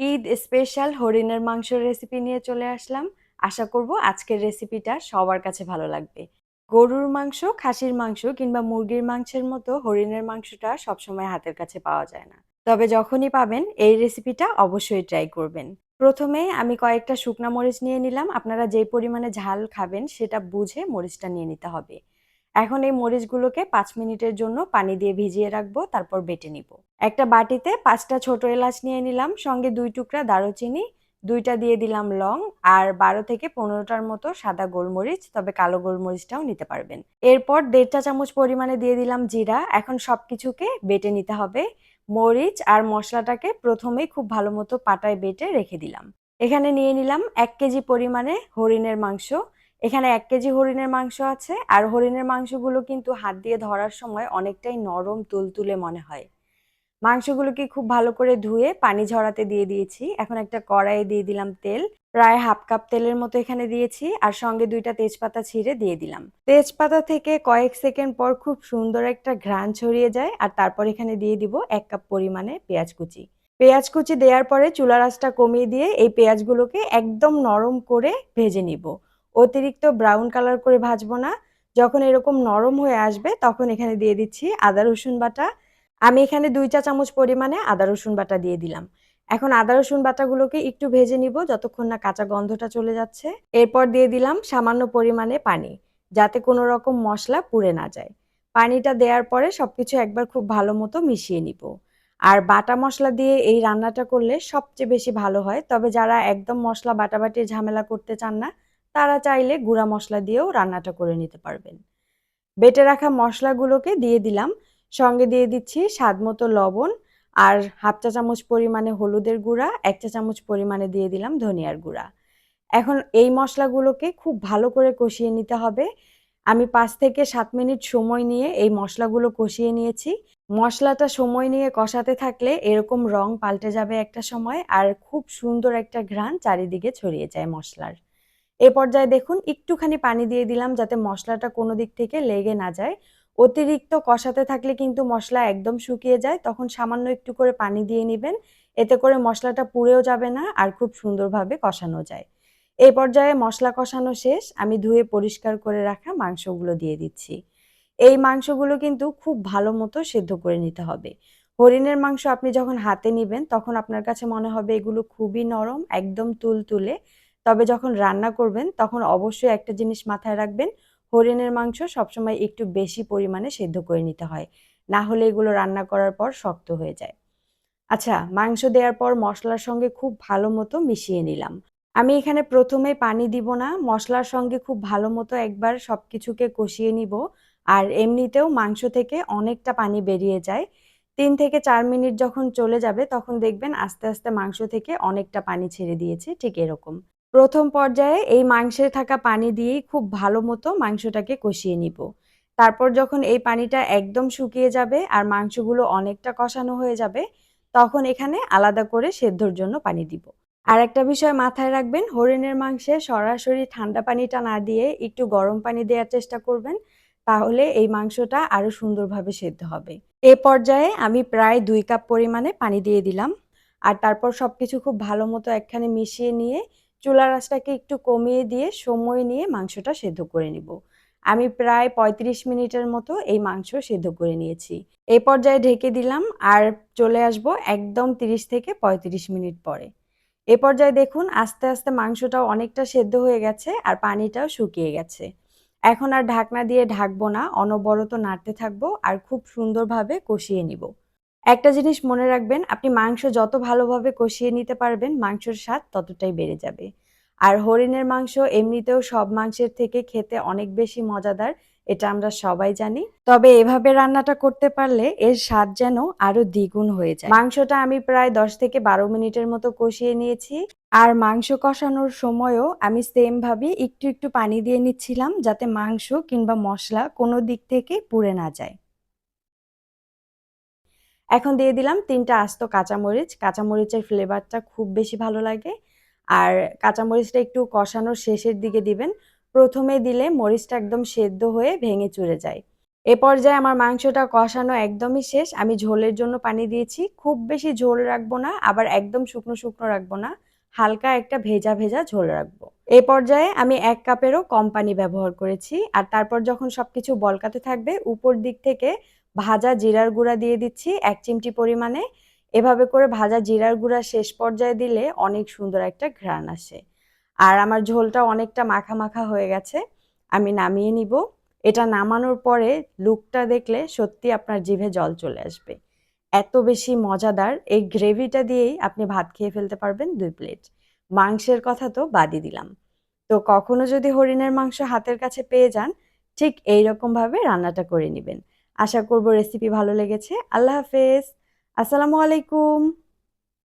Eid special হরিণের মাংসের recipe নিয়ে চলে আসলাম। আশা করব আজকের রেসিপিটা সবার কাছে ভালো লাগবে। গরুর মাংস, খাসির মাংস কিংবা মুরগির মাংসের মতো হরিণের মাংসটা সবসময় হাতের কাছে পাওয়া যায় না। তবে যখনই পাবেন, এই রেসিপিটা অবশ্যই ট্রাই করবেন। প্রথমে আমি কয়েকটা শুকনা মরিচ নিয়ে নিলাম। আপনারা যে পরিমাণে ঝাল খাবেন, সেটা বুঝে মরিচটা নিয়ে নিতে হবে। এখন এই মরিচগুলোকে পাঁচ মিনিটের জন্য পানি দিয়ে ভিজিয়ে রাখব, তারপর বেটে নিব। একটা বাটিতে পাঁচটা ছোট এলাচ নিয়ে নিলাম, সঙ্গে দুই টুকরা দারুচিনি, দুইটা দিয়ে দিলাম লং আর বারো থেকে পনেরোটার মতো সাদা গোলমরিচ, তবে কালো গোলমরিচটাও নিতে পারবেন। এরপর দেড় চা চামচ পরিমাণে দিয়ে দিলাম জিরা। এখন সব কিছুকে বেটে নিতে হবে। মরিচ আর মশলাটাকে প্রথমেই খুব ভালো মতো পাটায় বেটে রেখে দিলাম। এখানে নিয়ে নিলাম এক কেজি পরিমাণে হরিণের মাংস। এখানে এক কেজি হরিণের মাংস আছে, আর হরিণের মাংসগুলো কিন্তু হাত দিয়ে ধরার সময় অনেকটাই নরম, তুলতুলে মনে হয়। মাংসগুলোকে খুব ভালো করে ধুয়ে পানি ঝরাতে দিয়ে দিয়েছি। এখন একটা কড়াইয়ে দিয়ে দিলাম তেল, প্রায় হাফ কাপ তেলের মতো এখানে দিয়েছি, আর সঙ্গে দুইটা তেজপাতা ছিঁড়ে দিয়ে দিলাম। তেজপাতা থেকে কয়েক সেকেন্ড পর খুব সুন্দর একটা ঘ্রাণ ছড়িয়ে যায়, আর তারপর এখানে দিয়ে দিব এক কাপ পরিমাণে পেঁয়াজ কুচি। পেঁয়াজ কুচি দেওয়ার পরে চুলা রাসটা কমিয়ে দিয়ে এই পেঁয়াজগুলোকে একদম নরম করে ভেজে নিব। অতিরিক্ত ব্রাউন কালার করে ভাজবো না। যখন এরকম নরম হয়ে আসবে, তখন এখানে দিয়ে দিচ্ছি আদা, রসুন বাটা। আমি এখানে দুই চা চামচ পরিমাণে আদা, রসুন বাটা দিয়ে দিলাম। এখন আদা, রসুন বাটাগুলোকে একটু ভেজে নিব যতক্ষণ না কাঁচা গন্ধটা চলে যাচ্ছে। এরপর দিয়ে দিলাম সামান্য পরিমাণে পানি, যাতে কোনো রকম মশলা পুড়ে না যায়। পানিটা দেওয়ার পরে সবকিছু একবার খুব ভালো মতো মিশিয়ে নিব। আর বাটা মশলা দিয়ে এই রান্নাটা করলে সবচেয়ে বেশি ভালো হয়। তবে যারা একদম মশলা বাটাবাটির ঝামেলা করতে চান না তারা চাইলে গুঁড়া মশলা দিয়েও রান্নাটা করে নিতে পারবেন। বেটে রাখা মশলাগুলোকে দিয়ে দিলাম। সঙ্গে দিয়ে দিচ্ছি স্বাদ মতো লবণ আর হাফ চা চামচ পরিমাণে হলুদের গুঁড়া, এক চা চামচ পরিমাণে দিয়ে দিলাম ধনিয়ার গুঁড়া। এখন এই মশলাগুলোকে খুব ভালো করে কষিয়ে নিতে হবে। আমি পাঁচ থেকে সাত মিনিট সময় নিয়ে এই মশলাগুলো কষিয়ে নিয়েছি। মশলাটা সময় নিয়ে কষাতে থাকলে এরকম রং পাল্টে যাবে একটা সময় আর খুব সুন্দর একটা ঘ্রাণ চারিদিকে ছড়িয়ে যায় মশলার। এ পর্যায়ে দেখুন, একটুখানি পানি দিয়ে দিলাম যাতে মশলাটা কোনো দিক থেকে লেগে না যায়। অতিরিক্ত কষাতে থাকলে কিন্তু মশলা একদম শুকিয়ে যায়, তখন সামান্য একটু করে পানি দিয়ে নেবেন। এতে করে মশলাটা পুড়েও যাবে না আর খুব সুন্দরভাবে কষানো যায়। এই পর্যায়ে মশলা কষানো শেষ, আমি ধুয়ে পরিষ্কার করে রাখা মাংসগুলো দিয়ে দিচ্ছি। এই মাংসগুলো কিন্তু খুব ভালো মতো সেদ্ধ করে নিতে হবে। হরিণের মাংস আপনি যখন হাতে নিবেন, তখন আপনার কাছে মনে হবে এগুলো খুবই নরম, একদম তুল তুলে তবে যখন রান্না করবেন, তখন অবশ্যই একটা জিনিস মাথায় রাখবেন, হরিণের মাংস সবসময় একটু বেশি পরিমাণে সেদ্ধ করে নিতে হয়। না হলে এগুলো রান্না করার পর শক্ত হয়ে যায়। আচ্ছা মাংস দেওয়ার পর মশলার সঙ্গে খুব ভালো মতো মিশিয়ে নিলাম। আমি এখানে প্রথমে পানি দিব না, মশলার সঙ্গে খুব ভালো মতো একবার সব কিছুকে কষিয়ে নিব আর এমনিতেও মাংস থেকে অনেকটা পানি বেরিয়ে যায়। তিন থেকে চার মিনিট যখন চলে যাবে, তখন দেখবেন আস্তে আস্তে মাংস থেকে অনেকটা পানি ছেড়ে দিয়েছে, ঠিক এরকম। প্রথম পর্যায়ে এই মাংসে থাকা পানি দিয়েই খুব ভালো মতো মাংসটাকে কষিয়ে নিব। তারপর যখন এই পানিটা একদম শুকিয়ে যাবে আর মাংসগুলো অনেকটা কষানো হয়ে যাবে, তখন এখানে আলাদা করে সেদ্ধর জন্য পানি দিব। আর একটা বিষয় মাথায় রাখবেন, হরিণের মাংসে সরাসরি ঠান্ডা পানিটা না দিয়ে একটু গরম পানি দেওয়ার চেষ্টা করবেন, তাহলে এই মাংসটা আরও সুন্দরভাবে সেদ্ধ হবে। এ পর্যায়ে আমি প্রায় দুই কাপ পরিমাণে পানি দিয়ে দিলাম। আর তারপর সবকিছু খুব ভালো মতো একখানে মিশিয়ে নিয়ে চুলা রাসটাকে একটু কমিয়ে দিয়ে সময় নিয়ে মাংসটা সেদ্ধ করে নিব। আমি প্রায় ৩৫ মিনিটের মতো এই মাংস সেদ্ধ করে নিয়েছি। এই পর্যায়ে ঢেকে দিলাম আর চলে আসব একদম 30 থেকে ৩৫ মিনিট পরে। এ পর্যায়ে দেখুন আস্তে আস্তে মাংসটাও অনেকটা সেদ্ধ হয়ে গেছে আর পানিটাও শুকিয়ে গেছে। এখন আর ঢাকনা দিয়ে ঢাকবো না, অনবরত নাড়তে থাকব আর খুব সুন্দরভাবে কষিয়ে নিব। একটা জিনিস মনে রাখবেন, আপনি মাংস যত ভালোভাবে কষিয়ে নিতে পারবেন, মাংসর স্বাদ ততটাই বেড়ে যাবে। আর হরিণের মাংস এমনিতেও সব মাংসের থেকে খেতে অনেক বেশি মজাদার, এটা আমরা সবাই জানি। তবে এভাবে রান্নাটা করতে পারলে এর স্বাদ যেন আরও দ্বিগুণ হয়ে যায়। মাংসটা আমি প্রায় দশ থেকে বারো মিনিটের মতো কষিয়ে নিয়েছি। আর মাংস কষানোর সময়ও আমি সেম ভাবে একটু একটু পানি দিয়ে নিচ্ছিলাম যাতে মাংস কিংবা মশলা কোনো দিক থেকে পুড়ে না যায়। এখন দিয়ে দিলাম তিনটা আস্ত কাঁচামরিচ। কাঁচামরিচের ফ্লেভারটা খুব বেশি ভালো লাগে। আর কাঁচামরিচটা একটু কষানোর শেষের দিকে দিবেন। প্রথমে দিলে মরিচটা একদম সেদ্ধ হয়ে ভেঙে চুরে যায়। এ পর্যায়ে আমার মাংসটা কষানো একদমই শেষ। আমি ঝোলের জন্য পানি দিয়েছি। খুব বেশি ঝোল রাখব না, আবার একদম শুকনো শুকনো রাখব না। হালকা একটা ভেজা ভেজা ঝোল রাখব। এ পর্যায়ে আমি এক কাপেরও কম পানি ব্যবহার করেছি। আর তারপর যখন সবকিছু বলকাতে থাকবে, উপর দিক থেকে ভাজা জিরার গুঁড়া দিয়ে দিচ্ছি, এক চিমটি পরিমাণে। এভাবে করে ভাজা জিরার গুঁড়া শেষ পর্যায়ে দিলে অনেক সুন্দর একটা ঘ্রাণ আসে। আর আমার ঝোলটা অনেকটা মাখা মাখা হয়ে গেছে, আমি নামিয়ে নিব। এটা নামানোর পরে লুকটা দেখলে সত্যি আপনার জিভে জল চলে আসবে। এত বেশি মজাদার, এই গ্রেভিটা দিয়েই আপনি ভাত খেয়ে ফেলতে পারবেন দুই প্লেট। মাংসের কথা তো বাদই দিলাম। তো কখনো যদি হরিণের মাংস হাতের কাছে পেয়ে যান, ঠিক এই রকম ভাবে রান্নাটা করে নেবেন। আশা করব রেসিপি ভালো লেগেছে। আল্লাহ হাফেজ। আসসালামু আলাইকুম।